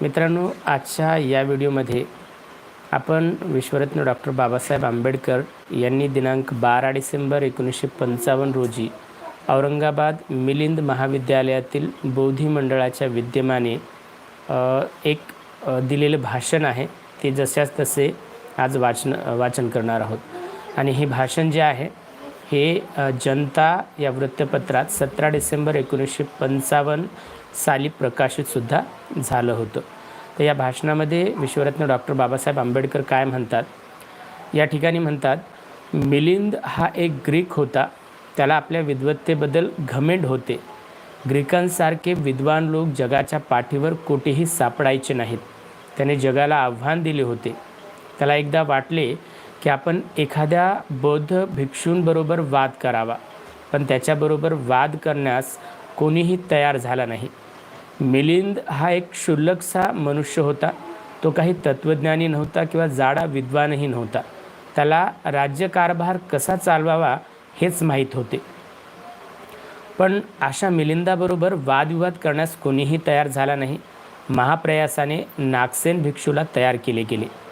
मित्रांनो आजच्या या व्हिडिओमध्ये आपण विश्वरत्न डॉक्टर बाबासाहेब आंबेडकर यांनी दिनांक बारा डिसेंबर एकोणीसशे पंचावन्न रोजी औरंगाबाद मिलिंद महाविद्यालयातील बौद्धी मंडळाच्या विद्यमाने एक दिलेलं भाषण आहे. ते जशाच तसे आज वाचन वाचन करणार आहोत. आणि हे भाषण जे आहे हे जनता या वृत्तपत्रात सतरा डिसेंबर एकोणीसशे पंचावन्न साली प्रकाशितसुद्धा झालं होतं. तर या भाषणामध्ये विश्वरत्न डॉक्टर बाबासाहेब आंबेडकर काय म्हणतात? या ठिकाणी म्हणतात मिलिंद हा एक ग्रीक होता. त्याला आपल्या विद्वत्तेबद्दल घमेंड होते. ग्रीकांसारखे विद्वान लोक जगाच्या पाठीवर कोठेही सापडायचे नाहीत. त्याने जगाला आव्हान दिले होते. त्याला एकदा वाटले की आपण एखाद्या बौद्ध भिक्षूंबरोबर वाद करावा. पण त्याच्याबरोबर वाद करण्यास कोणीही तयार झाला नाही. मिलिंद हा एक क्षुल्लकसा मनुष्य होता. तो काही तत्त्वज्ञानी नव्हता किंवा जाडा विद्वानही नव्हता. त्याला राज्यकारभार कसा चालवावा हेच माहीत होते. पण अशा मिलिंदाबरोबर वादविवाद करण्यास कोणीही तयार झाला नाही. महाप्रयासाने नागसेन भिक्षूला तयार केले गेले.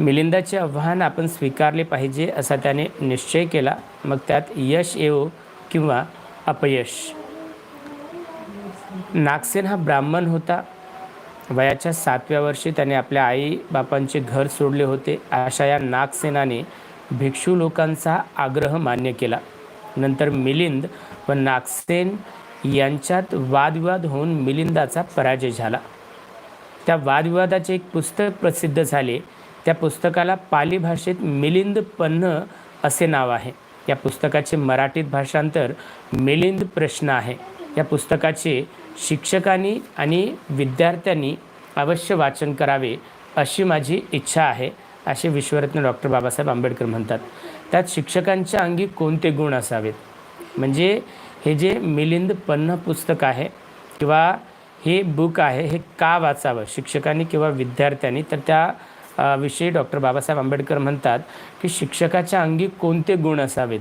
मिलिंदाचे आव्हान आपण स्वीकारले पाहिजे असा त्याने निश्चय केला. मग त्यात यश येवो किंवा अपयश? नागसेन हा ब्राह्मण होता. वयाच्या सातव्या वर्षी त्याने आपल्या आई बापांचे घर सोडले होते. अशा या नागसेनाने भिक्षू लोकांचा आग्रह मान्य केला. नंतर मिलिंद व नागसेन यांच्यात वादविवाद होऊन मिलिंदाचा पराजय झाला. त्या वादविवादाचे एक पुस्तक प्रसिद्ध झाले. त्या पुस्तकाला पाली भाषेत मिलिंद पन्ह असे नाव आहे. या पुस्तकाचे मराठीत भाषांतर मिलिंद प्रश्न आहे. या पुस्तकाचे शिक्षकांनी आणि विद्यार्थ्यांनी अवश्य वाचन करावे अशी माझी इच्छा आहे असे विश्वरत्न डॉक्टर बाबासाहेब आंबेडकर म्हणतात. त्यात शिक्षकांच्या अंगी कोणते गुण असावेत? म्हणजे हे जे मिलिंद पन्ह पुस्तक आहे किंवा हे बुक आहे हे का वाचावं? शिक्षकांनी किंवा विद्यार्थ्यांनी तर त्या विषयी डॉक्टर बाबासाहेब आंबेडकर म्हणतात की शिक्षकाच्या अंगी कोणते गुण असावेत?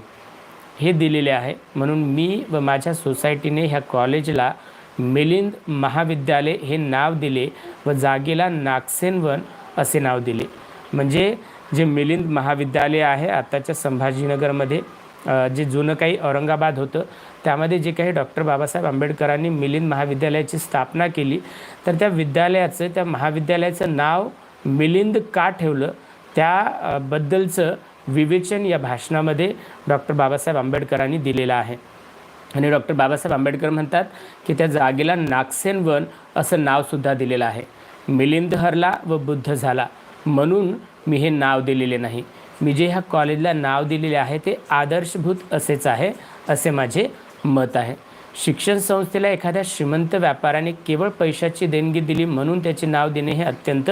हे दिलेले आहे. म्हणून मी व माझ्या सोसायटीने ह्या कॉलेजला मिलिंद महाविद्यालय हे नाव दिले व जागेला नागसेनवन असे नाव दिले. म्हणजे जे मिलिंद महाविद्यालय आहे आत्ताच्या संभाजीनगरमध्ये जे जुनं काही औरंगाबाद होतं त्यामध्ये जे काही डॉक्टर बाबासाहेब आंबेडकरांनी मिलिंद महाविद्यालयाची स्थापना केली तर त्या विद्यालयाचं त्या महाविद्यालयाचं नाव मिलिंद का ठेवलं? त्याबद्दलचं विवेचन या भाषणामध्ये डॉक्टर बाबासाहेब आंबेडकरांनी दिलेलं आहे. आणि डॉक्टर बाबासाहेब आंबेडकर म्हणतात की त्या जागेला नागसेन वन असं नावसुद्धा दिलेलं आहे. मिलिंद हरला व बुद्ध झाला. म्हणून मी हे नाव दिलेले नाही. मी जे ह्या कॉलेजला नाव दिलेले आहे ते आदर्शभूत असेच आहे असे माझे मत आहे. शिक्षण संस्थेला एखाद्या श्रीमंत व्यापाऱ्याने केवळ पैशाची देणगी दिली म्हणून त्याचे नाव देणे हे अत्यंत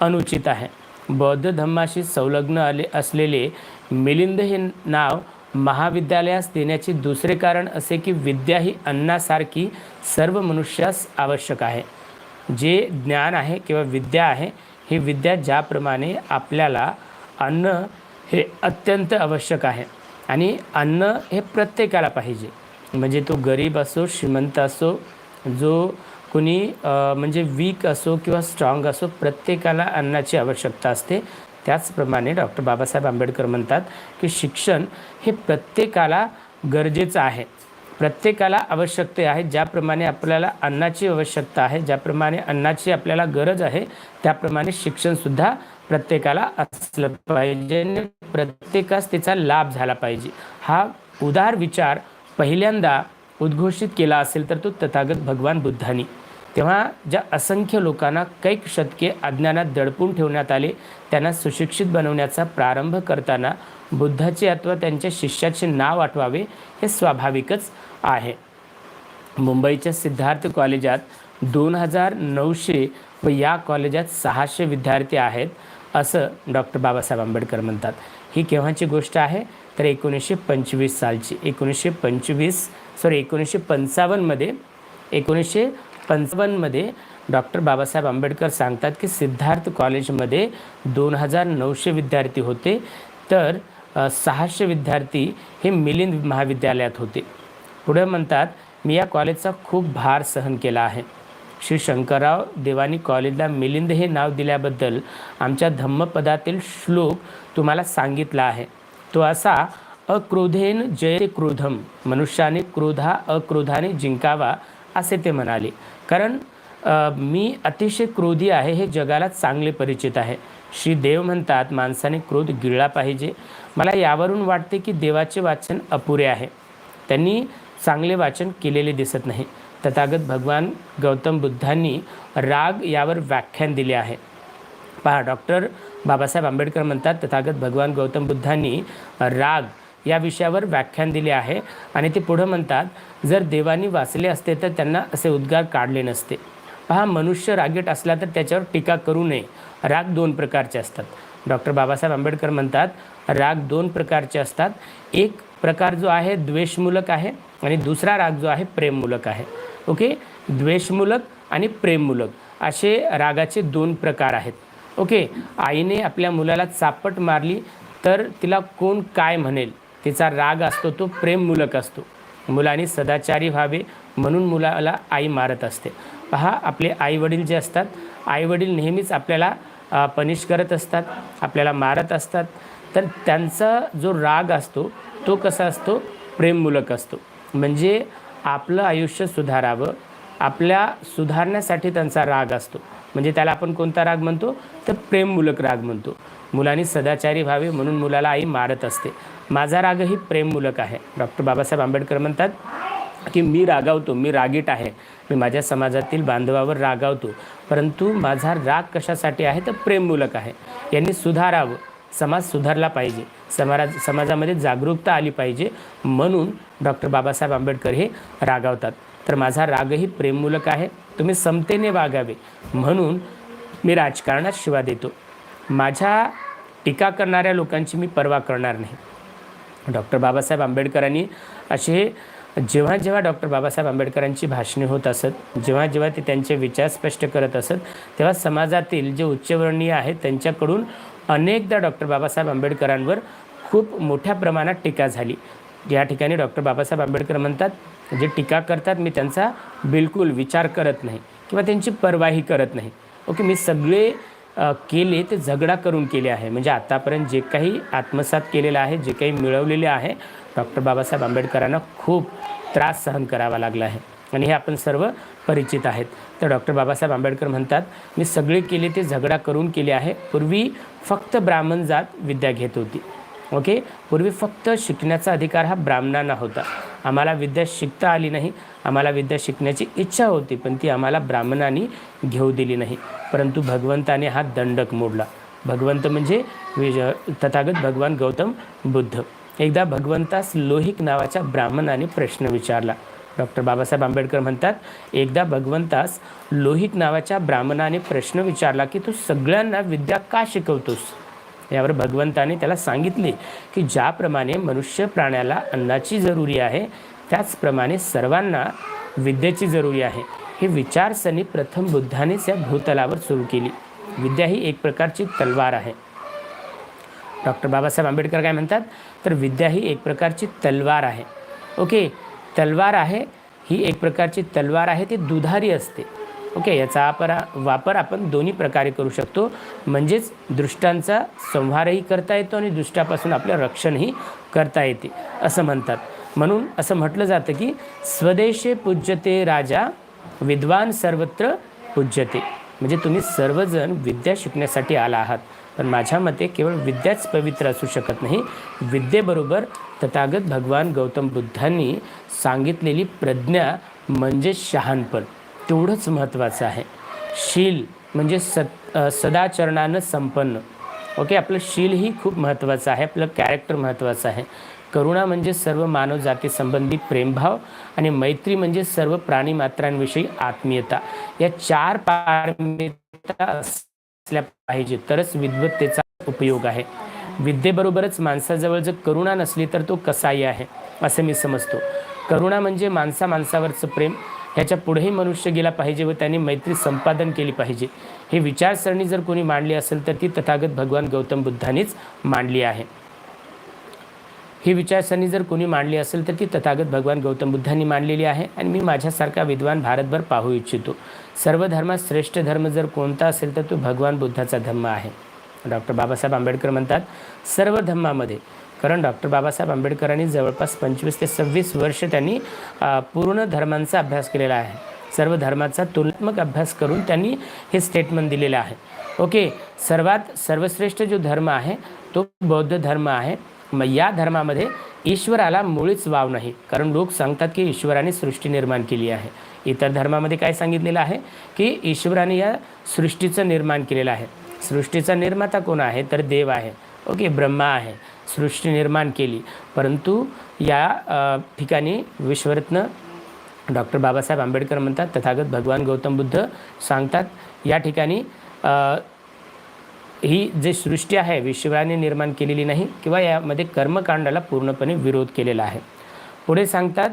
अनुचित आहे. बौद्ध धम्माशी संलग्न आले असलेले मिलिंद हे नाव महाविद्यालयास देण्याचे दुसरे कारण असे की विद्या ही अन्नासारखी सर्व मनुष्यास आवश्यक आहे. जे ज्ञान आहे किंवा विद्या आहे ही विद्या ज्याप्रमाणे आपल्याला अन्न हे अत्यंत आवश्यक आहे आणि अन्न हे प्रत्येकाला पाहिजे. म्हणजे तो गरीब असो श्रीमंत असो जो कुणी म्हणजे वीक असो किंवा स्ट्रॉंग असो प्रत्येकाला अन्नाची आवश्यकता असते. त्याचप्रमाणे डॉक्टर बाबासाहेब आंबेडकर म्हणतात की शिक्षण हे प्रत्येकाला गरजेचं आहे. प्रत्येकाला आवश्यकता आहे. ज्याप्रमाणे आपल्याला अन्नाची आवश्यकता आहे ज्याप्रमाणे अन्नाची आपल्याला गरज आहे त्याप्रमाणे शिक्षणसुद्धा प्रत्येकाला असलं पाहिजे आणि प्रत्येकास त्याचा लाभ झाला पाहिजे. हा उदार विचार पहिल्यांदा उद्घोषित केला असेल तर तो तथागत भगवान बुद्धांनी. तेव्हा ज्या असंख्य लोकांना कैक शतके अज्ञानात दडपून ठेवण्यात आले त्यांना सुशिक्षित बनवण्याचा प्रारंभ करताना बुद्धाचे अथवा त्यांच्या शिष्याचे नाव आठवावे हे स्वाभाविकच आहे. मुंबईच्या सिद्धार्थ कॉलेजात दोन हजार नऊशे व या कॉलेजात सहाशे विद्यार्थी आहेत असं डॉक्टर बाबासाहेब आंबेडकर म्हणतात. ही केव्हाची गोष्ट आहे? तर एकोणीसशे पंचवीस सालची. एकोणीसशे पंचवीस सॉरी एकोणीसशे पंचावन्नमध्ये एकोणीसशे पंचावन्नमध्ये डॉक्टर बाबासाहेब आंबेडकर सांगतात की सिद्धार्थ कॉलेजमध्ये दोन हजार नऊशे विद्यार्थी होते. तर सहाशे विद्यार्थी हे मिलिंद महाविद्यालयात होते. पुढे म्हणतात मी या कॉलेजचा खूप भार सहन केला आहे. श्री शंकरराव देवानी कॉलेजला मिलिंद हे नाव दिल्याबद्दल आमच्या धम्मपदातील श्लोक तुम्हाला सांगितला आहे. तो असा अक्रोधेन जय क्रोधम मनुष्याने क्रोधा अक्रोधाने जिंकावा असे ते म्हणाले. कारण मी अतिशय क्रोधी आहे हे जगाला चांगले परिचित आहे. श्री देव म्हणतात माणसाने क्रोध गिळला पाहिजे. मला यावरून वाटते की देवाचे वाचन अपुरे आहे. त्यांनी चांगले वाचन केलेले दिसत नाही. तथागत भगवान गौतम बुद्धांनी राग यावर व्याख्यान दिले आहे. पहा डॉक्टर बाबासाहेब आंबेडकर म्हणतात तथागत भगवान गौतम बुद्धांनी राग या विषयावर व्याख्यान दिले आहे. आणि ते पुढं म्हणतात जर देवानी वाचले असते तर त्यांना असे उद्गार काढले नसते. पहा मनुष्य रागीट असला तर त्याच्यावर टीका करू नये. राग दोन प्रकारचे असतात. डॉक्टर बाबासाहेब आंबेडकर म्हणतात राग दोन प्रकारचे असतात. एक प्रकार जो आहे द्वेषमूलक आहे आणि दुसरा राग जो आहे प्रेममूलक आहे. ओके? द्वेषमूलक आणि प्रेममूलक असे रागाचे दोन प्रकार आहेत. ओके आईने आपल्या मुलाला चापट मारली तर तिला कोण काय म्हणेल? तिचा राग असतो तो प्रेममूलक असतो. मुलाने सदाचारी व्हावे म्हणून मुलाला आई मारत असते. पहा आपले आई वडील जे असतात आई वडील नेहमीच आपल्याला पनिश करत असतात आपल्याला मारत असतात. तर त्यांचा जो राग असतो तो कसा असतो? प्रेममूलक असतो. म्हणजे आपलं आयुष्य सुधारावं आपल्या सुधारण्यासाठी त्यांचा राग असतो. म्हणजे त्याला आपण कोणता राग म्हणतो? तर प्रेममूलक राग म्हणतो. मुलांनी सदाचारी व्हावे म्हणून मुलाला आई मारत असते. माझा रागही प्रेममूलक आहे. डॉक्टर बाबासाहेब आंबेडकर म्हणतात की मी रागावतो मी रागीट आहे. मी माझ्या समाजातील बांधवावर रागावतो. परंतु माझा राग कशासाठी आहे? तर प्रेममूलक आहे. यांनी सुधारावं. समाज सुधारला पाहिजे. समाज समाजामध्ये जागरूकता आली पाहिजे. म्हणून डॉक्टर बाबासाहेब आंबेडकर हे रागावतात. तर माझा रागही प्रेममूलक आहे. तुम्ही समतेने वागावे. म्हणून मी राजकारणात शिवा देतो. माझ्या टीका करणाऱ्या लोकांची मी पर्वा करणार नाही. डॉक्टर बाबासाहेब आंबेडकरांनी असे जेव्हा जेव्हा डॉक्टर बाबासाहेब आंबेडकरांची भाषणे होत असत जेव्हा जेव्हा ते त्यांचे विचार स्पष्ट करत असत तेव्हा समाजातील जे उच्चवर्णीय आहेत त्यांच्याकडून अनेकदा डॉक्टर बाबासाहेब आंबेडकरांवर खूप मोठ्या प्रमाणात टीका झाली. या ठिकाणी डॉक्टर बाबासाहेब आंबेडकर म्हणतात जे टीका करतात मी त्यांचा बिलकुल विचार करत नाही किंवा त्यांची परवाही करत नाही. ओके मी सगळे केले ते झगडा करून केले आहे. म्हणजे आतापर्यंत जे काही आत्मसात केलेलं आहे जे काही मिळवलेले आहे डॉक्टर बाबासाहेब आंबेडकरांना खूप त्रास सहन करावा लागला आहे. आणि हे आपण सर्व परिचित आहेत. तर डॉक्टर बाबासाहेब आंबेडकर म्हणतात मी सगळे केले ते झगडा करून केले आहे. पूर्वी फक्त ब्राह्मण जात विद्या घेत होती. ओके? पूर्वी फक्त शिकण्याचा अधिकार हा ब्राह्मणांना होता. आम्हाला विद्या शिकता आली नाही. आम्हाला विद्या शिकण्याची इच्छा होती पण ती आम्हाला ब्राह्मणांनी घेऊ दिली नाही. परंतु भगवंताने हा दंडक मोडला. भगवंत म्हणजे विज तथागत भगवान गौतम बुद्ध. एकदा भगवंतास लोहिक नावाच्या ब्राह्मणाने प्रश्न विचारला. डॉक्टर बाबासाहेब आंबेडकर म्हणतात एकदा भगवंतास लोहिक नावाच्या ब्राह्मणाने प्रश्न विचारला की तू सगळ्यांना विद्या का शिकवतोस? यावर भगवंताने त्याला सांगितले की ज्याप्रमाणे मनुष्य प्राण्याला अन्नाची जरुरी आहे त्याचप्रमाणे सर्वांना विद्येची जरुरी आहे. ही विचारसरणी प्रथम बुद्धानेच या भूतलावर सुरू केली. विद्या ही एक प्रकारची तलवार आहे. डॉक्टर बाबासाहेब आंबेडकर काय म्हणतात? तर विद्या ही एक प्रकारची तलवार आहे. ओके तलवार आहे ही एक प्रकारची तलवार आहे ती दुधारी असते. ओके याचा वापर वापर आपण दोन्ही प्रकारे करू शकतो. म्हणजेच दृष्टांचा संहारही करता येतो आणि दृष्टापासून आपलं रक्षणही करता येते असं म्हणतात. म्हणून असं म्हटलं जातं की स्वदेशे पूज्यते राजा विद्वान सर्वत्र पूज्यते. म्हणजे तुम्ही सर्वजण विद्या शिकण्यासाठी आला आहात. पण माझ्या मते केवळ विद्याच पवित्र असू शकत नाही. विद्येबरोबर तथागत भगवान गौतम बुद्धांनी सांगितलेली प्रज्ञा म्हणजे शहाणपण. तेवढंच महत्त्वाचं आहे. शील म्हणजे सत सदाचरणानं संपन्न. ओके? आपलं शील ही खूप महत्त्वाचं आहे. आपलं कॅरेक्टर महत्त्वाचं आहे. करुणा म्हणजे सर्व मानव जातीसंबंधी प्रेमभाव आणि मैत्री म्हणजे सर्व प्राणीमात्रांविषयी आत्मीयता. या चार पारमिता असल्या पाहिजे. तरच विद्वत्तेचा उपयोग आहे. विद्येबरोबरच माणसाजवळ जर करुणा नसली तर तो कसाही आहे असं मी समजतो. करुणा म्हणजे माणसा माणसावरचं प्रेम ह्याच्या पुढेही मनुष्य गेला पाहिजे व त्यांनी मैत्री संपादन केली पाहिजे. हे विचारसरणी जर कोणी मांडली असेल तर ती तथागत भगवान गौतम बुद्धांनीच मांडली आहे. ही विचारसरणी जर कोणी मांडली असेल तर ती तथागत भगवान गौतम बुद्धांनी मांडलेली आहे आणि मी माझ्यासारखा विद्वान भारतभर पाहू इच्छितो. सर्व धर्मात श्रेष्ठ धर्म जर कोणता असेल तर तो भगवान बुद्धाचा धर्म आहे. डॉक्टर बाबासाहेब आंबेडकर म्हणतात सर्व धर्मामध्ये कारण डॉक्टर बाबासाहेब आंबेडकरांनी जवळपास पंचवीस ते सव्वीस वर्ष त्यांनी पूर्ण धर्मांचा अभ्यास केलेला आहे. सर्व धर्माचा तुलनात्मक अभ्यास करून त्यांनी हे स्टेटमेंट दिलेलं आहे. ओके सर्वात सर्वश्रेष्ठ जो धर्म आहे तो बौद्ध धर्म आहे. मग या धर्मामध्ये ईश्वराला मुळीच वाव नाही. कारण लोक सांगतात की ईश्वराने सृष्टी निर्माण केली आहे. इतर धर्मामध्ये काय सांगितलेलं आहे? की ईश्वराने या सृष्टीचं निर्माण केलेलं आहे. सृष्टीचा निर्माता कोण आहे? तर देव आहे. ओके ब्रह्मा आहे. सृष्टी निर्माण केली. परंतु या ठिकाणी विश्वरत्न डॉक्टर बाबासाहेब आंबेडकर म्हणतात तथागत भगवान गौतम बुद्ध सांगतात या ठिकाणी ही जी सृष्टी आहे विश्वाने निर्माण केलेली नाही किंवा यामध्ये कर्मकांडाला पूर्णपणे विरोध केलेला आहे. पुढे सांगतात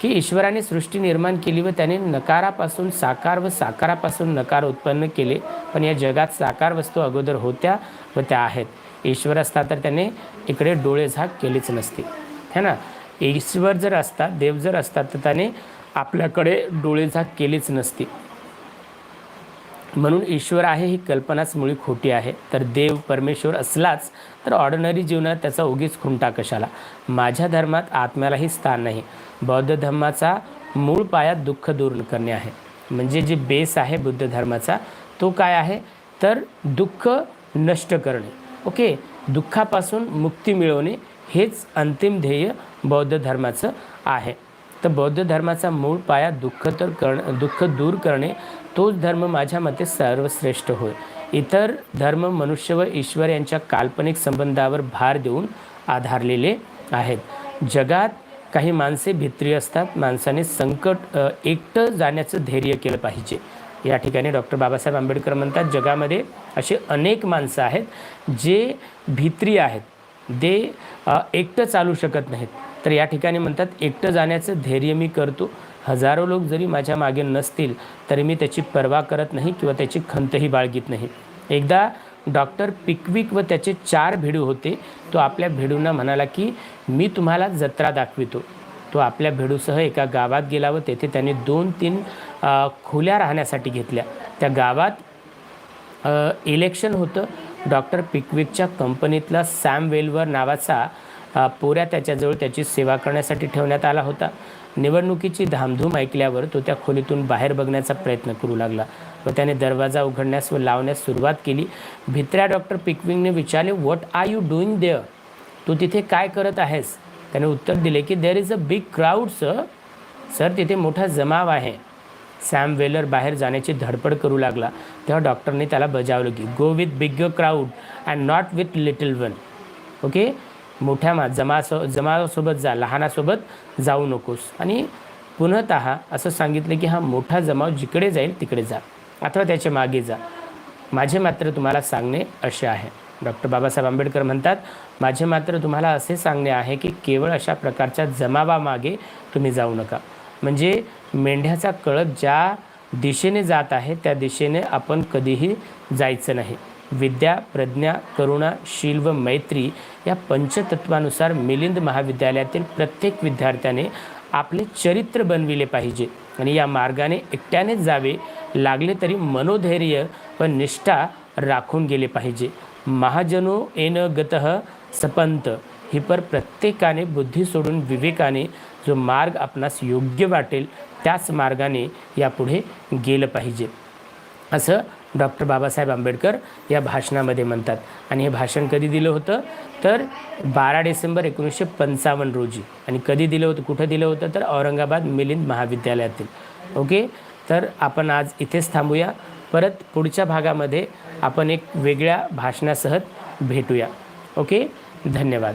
की ईश्वराने सृष्टी निर्माण केली व त्याने नकारापासून साकार व साकारापासून नकार उत्पन्न केले पण या जगात साकार वस्तू अगोदर होत्या व त्या आहेत. ईश्वर असता तर त्याने इकडे डोळे झाक केलीच नसती. है ना? ईश्वर जर असता देव जर असतात तर त्याने आपल्याकडे डोळे झाक केलीच नसती. म्हणून ईश्वर आहे ही कल्पनाच मुळी खोटी आहे. तर देव परमेश्वर असलाच तर ऑर्डिनरी जीवनात त्याचा उगीच खुंटा कशाला? माझ्या धर्मात आत्म्यालाही स्थान नाही. बौद्ध धर्माचा मूळ पायात दुःख दूर करणे आहे. म्हणजे जे बेस आहे बुद्ध धर्माचा तो काय आहे? तर दुःख नष्ट करणे. ओके दुःखापासून मुक्ती मिळवणे हेच अंतिम ध्येय बौद्ध धर्माचं आहे. तर बौद्ध धर्माचा मूळ पाया दुःख तर करण दुःख दूर करणे तोच धर्म माझ्या मते सर्वश्रेष्ठ होय. इतर धर्म मनुष्य व ईश्वर यांच्या काल्पनिक संबंधावर भार देऊन आधारलेले आहेत. जगात काही माणसे भित्री असतात माणसाने संकट एकटं जाण्याचं धैर्य केलं पाहिजे. या ठिकाणी डॉक्टर बाबासाहेब आंबेडकर म्हणतात जगामध्ये असे अनेक माणसं आहेत जे भित्री आहेत. ते एकटं चालू शकत नाहीत. तर या ठिकाणी म्हणतात एकटं जाण्याचं धैर्य मी करतो. हजारो लोक जरी माझ्या मागे नसतील तरी मी त्याची पर्वा करत नाही किंवा त्याची खंतही बाळगीत नाही. एकदा डॉक्टर पिकविक व त्याचे चार भिडू होते तो आपल्या भिडूंना म्हणाला की मी तुम्हाला जत्रा दाखवितो. तो आपल्या भेडूसह एका गावात गेला व तेथे त्याने दोन तीन खोल्या राहण्यासाठी घेतल्या. त्या गावात इलेक्शन होतं. डॉक्टर पिकविकच्या कंपनीतला सॅम वेलवर नावाचा पोऱ्या त्याच्याजवळ त्याची सेवा करण्यासाठी ठेवण्यात आला होता. निवडणुकीची धामधूम ऐकल्यावर तो त्या खोलीतून बाहेर बघण्याचा प्रयत्न करू लागला व त्याने दरवाजा उघडण्यास व लावण्यास सुरुवात केली. भित्र्या डॉक्टर पिकविकने विचारले what are you doing there तू तिथे काय करत आहेस? त्याने उत्तर दिले की there is a big crowd sir sir तिथे मोठा जमाव आहे. सॅम वेलर बाहेर जाण्याची धडपड करू लागला. तेव्हा डॉक्टरने त्याला बजावलं की go with big crowd and not with little one okay? मोठ्या मा जमासो जमावासोबत जा लहानासोबत जाऊ नकोस. आणि पुनत असं सांगितलं की हा मोठा जमाव जिकडे जाईल तिकडे जा. अथवा त्याच्यामागे जा. माझे मात्र तुम्हाला सांगणे असे आहे. डॉक्टर बाबासाहेब आंबेडकर म्हणतात माझे मात्र तुम्हाला असे सांगणे आहे की केवळ अशा प्रकारच्या जमावामागे तुम्ही जाऊ नका. म्हणजे मेंढ्याचा कळप ज्या दिशेने जात आहे त्या दिशेने आपण कधीही जायचं नाही. विद्या प्रज्ञा करुणा शील व मैत्री या पंचतत्वानुसार मिलिंद महाविद्यालयातील प्रत्येक विद्यार्थ्याने आपले चरित्र बनविले पाहिजे आणि या मार्गाने एकट्यानेच जावे लागले तरी मनोधैर्य व निष्ठा राखून गेले पाहिजे. महाजनो एन गत सपंत ही पर प्रत्येकाने बुद्धी सोडून विवेकाने जो मार्ग आपणास योग्य वाटेल त्याच मार्गाने यापुढे गेलं पाहिजे. असं डॉक्टर बाबासाहेब आंबेडकर या भाषणामध्ये म्हणतात. आणि हे भाषण कधी दिलं होतं? तर बारा डिसेंबर एकोणीसशे पंचावन्न रोजी. आणि कधी दिलं होतं? कुठं दिलं होतं? तर औरंगाबाद मिलिंद महाविद्यालयातील. ओके? तर आपण आज इथेच थांबूया. परत पुढच्या भागामध्ये आपण एक वेगळ्या भाषणासह भेटूया. ओके? धन्यवाद.